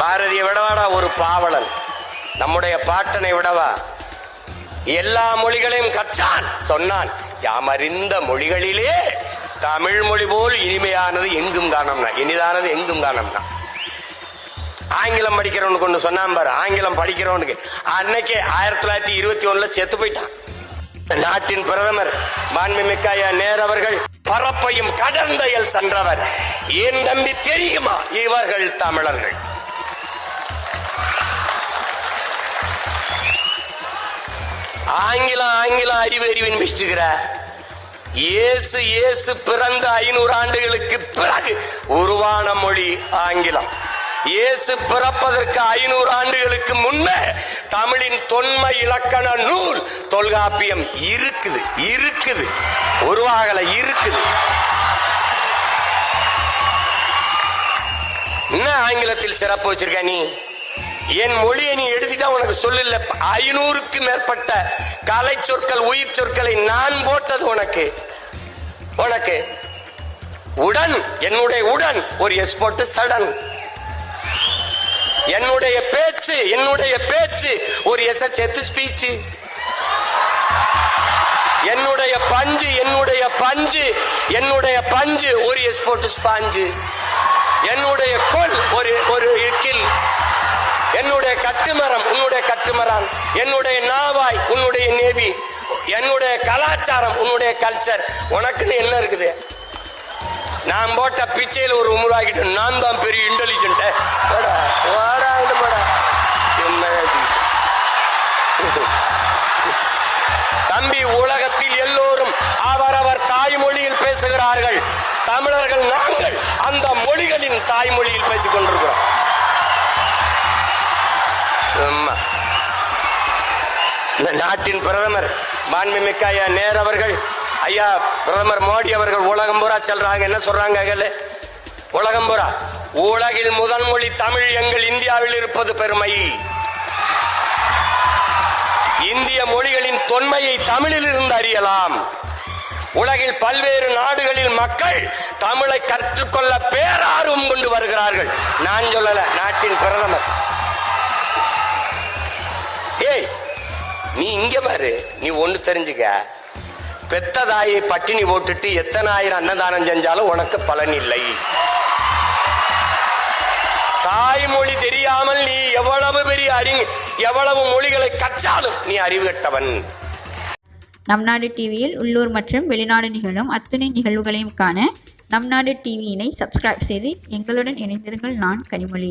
பாரதியை விடவாடா ஒரு பாவலன். நம்முடைய பாட்டனை விடவா? எல்லா மொழிகளையும் கற்றான் சொன்னான். யாமறிந்த மொழிகளிலே தமிழ் மொழி போல் இனிமையானது எங்கும் காணோம்னா இனிதானது எங்கும் காணோம்னா. ஆங்கிலம் படிக்கிறவனுக்கு ஒன்று சொன்னான் பாரு ஆங்கிலம் படிக்கிறவனுக்கு. அன்னைக்கே ஆயிரத்தி தொள்ளாயிரத்தி இருபத்தி ஒண்ணுல செத்து போயிட்டான். நாட்டின் பிரதமர் மாண்புமிக்காயா நேர் அவர்கள் பரப்பையும் கடந்தையில் சென்றவர். ஏன் தம்பி தெரியுமா? இவர்கள் தமிழர்கள். ஆங்கிலம் ஆங்கிலம் அறிவு அறிவின் மிஸ்டுகிற இயேசு இயேசு பிறந்த ஐநூறு ஆண்டுகளுக்கு பிறகு உருவான மொழி ஆங்கிலம். இயேசு பிறப்பதற்கு ஐநூறு ஆண்டுகளுக்கு முன்னே தமிழின் தொன்மை இலக்கண நூல் தொல்காப்பியம் இருக்குது இருக்குது உருவாகல இருக்குது. என்ன ஆங்கிலத்தில் சிறப்பு வச்சிருக்க நீ? என் மொழியை நீ எடுத்துட்டா உனக்கு சொல்லல ஐநூறுக்கு மேற்பட்ட கலை சொற்கள் உயிர் சொற்களை நான் போட்டது உனக்கு. உனக்கு. உடன் என்னுடைய உடன் ஒரு எஸ் போட்டு சடன். என்னுடைய பேச்சு என்னுடைய பேச்சு. ஒரு எஸ் எத்து ஸ்பீச்சு என்னுடைய பஞ்சு என்னுடைய பஞ்சு. என்னுடைய பஞ்சு ஒரு எஸ் போட்டு ஸ்பாஞ்சு. என்னுடைய கொல் ஒரு ஒரு இக்கில் என்னுடைய கட்டுமரம் உன்னுடைய கட்டுமரம் என்னுடைய நாவாய் உன்னுடைய நேவி. என்னுடைய கலாச்சாரம் உன்னுடைய கல்ச்சர் உனக்குன்னு என்ன இருக்குது? நான் போட்ட பிச்சையில் ஒரு உருவாக்கிட்டு நான் தான் பெரிய இண்டலி தம்பி உலகத்தில் எல்லோரும் அவரவர் தாய்மொழியில் பேசுகிறார்கள். தமிழர்கள் நாங்கள் அந்த மொழிகளின் தாய்மொழியில் பேசிக் கொண்டிருக்கிறோம். இந்த நாட்டின் பிரதமர் மாண்புமிக்க ஐயா நேர் அவர்கள் ஐயா பிரதமர் மோடி அவர்கள் உலகம் பூரா செல்றாங்க. என்ன சொல்றாங்க அகல? உலகம் பூரா. உலகில் முதல் மொழி தமிழ் எங்கள் இந்தியாவில் இருப்பது பெருமை. இந்திய மொழிகளின் தொன்மையை தமிழில் இருந்து அறியலாம். உலகில் பல்வேறு நாடுகளில் மக்கள் தமிழை கற்றுக்கொள்ள பேரார்வம் கொண்டு வருகிறார்கள். நான் சொல்லல நாட்டின் பிரதமர். ஏய் நீ இங்க பாரு நீ ஒண்ணு தெரிஞ்சுக்க. பெத்த தாயை பட்டினி போட்டுட்டு எத்தனை ஆயிரம் அன்னதானம் செஞ்சாலும் உனக்கு பலன் இல்லை. தாய்மொழி தெரியாமல் நீ எவ்வளவு அறி எவ்வளவு மொழிகளை கற்றாலும் நீ அறிவு கட்டவன். நம் நாடு டிவியில் உள்ளூர் மற்றும் வெளிநாடு நிகழும் அத்துணை நிகழ்வுகளையும் காண நம் நாடு டிவியினை சப்ஸ்கிரைப் செய்து எங்களுடன் இணைந்திருங்கள் நான் கனிமொழி.